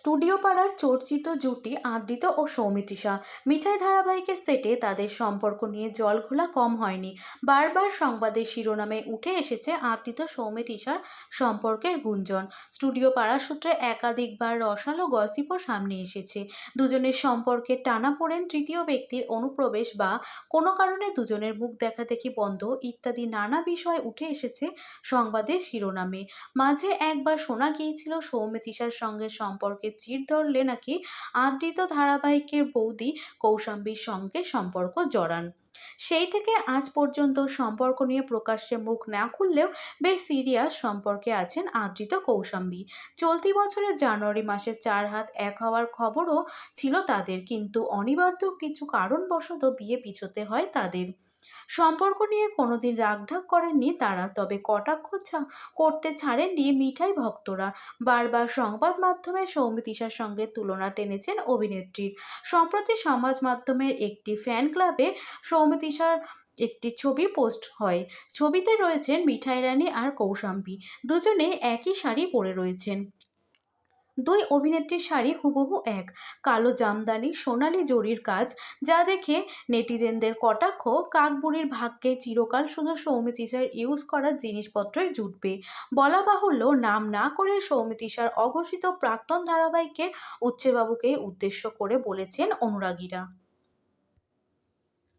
Studio পাড়ার চর্চিত জুটি আদৃত ও সৌমিত্রিষা মিঠাই ধারাবাহিকের সেটে তাদের সম্পর্ক নিয়ে জলঘোলা কম হয়নি। বারবার সংবাদের শিরোনামে উঠে এসেছে আদৃত সৌমিত্রিষার সম্পর্কের গুঞ্জন। স্টুডিও পাড়া সূত্রে একাধিকবার রসালো গসিপও সামনে এসেছে। দুজনের সম্পর্কে টানা পড়েন তৃতীয় ব্যক্তির অনুপ্রবেশ বা কোনো কারণে দুজনের মুখ দেখাদেখি বন্ধ ইত্যাদি নানা বিষয় উঠে এসেছে সংবাদের শিরোনামে। মাঝে একবার শোনা গিয়েছিল সৌমিত্রিষার সঙ্গে সম্পর্কের চির ধরলে নাকি আদৃত ধারাবাহিকের বৌদি কৌশাম্বীর সঙ্গে সম্পর্ক জড়ান। সেই থেকে আজ পর্যন্ত সম্পর্ক নিয়ে প্রকাশ্যে মুখ না খুললেও বেশ সিরিয়াস সম্পর্কে আছেন আদৃত কৌশাম্বী। চলতি বছরের জানুয়ারি মাসে চার হাত এক হওয়ার খবরও ছিল তাদের, কিন্তু অনিবার্য কিছু কারণবশত বিয়ে পিছোতে হয় তাদের। সম্পর্ক নিয়ে কোনোদিন রাগঢাক করেননি তারা, তবে কটাক্ষ করতে ছাড়েননি মিঠাই ভক্তরা। বারবার সংবাদ মাধ্যমে সৌমিতিশার সঙ্গে তুলনা টেনেছেন অভিনেত্রীর সম্প্রতি সমাজ মাধ্যমের একটি ফ্যান ক্লাবে সৌমিতিশার একটি ছবি পোস্ট হয়। ছবিতে রয়েছেন মিঠাই রানী আর কৌশাম্বী। দুজনে একই শাড়ি পরে রয়েছেন। দুই অভিনেত্রীর শাড়ি হুবহু এক। কালো জামদানি, সোনালি জরির কাজ, যা দেখে নেটিজেনদের কটাক্ষ, কাকবুড়ির ভাগ্যে চিরকাল শুধু সৌমিতিশার ইউজ করার জিনিসপত্রই জুটবে। বলা বাহুল্য, নাম না করে সৌমিতিশার অঘোষিত প্রাক্তন ধারাবাহিকের উচ্ছেবাবুকে উদ্দেশ্য করে বলেছেন অনুরাগীরা।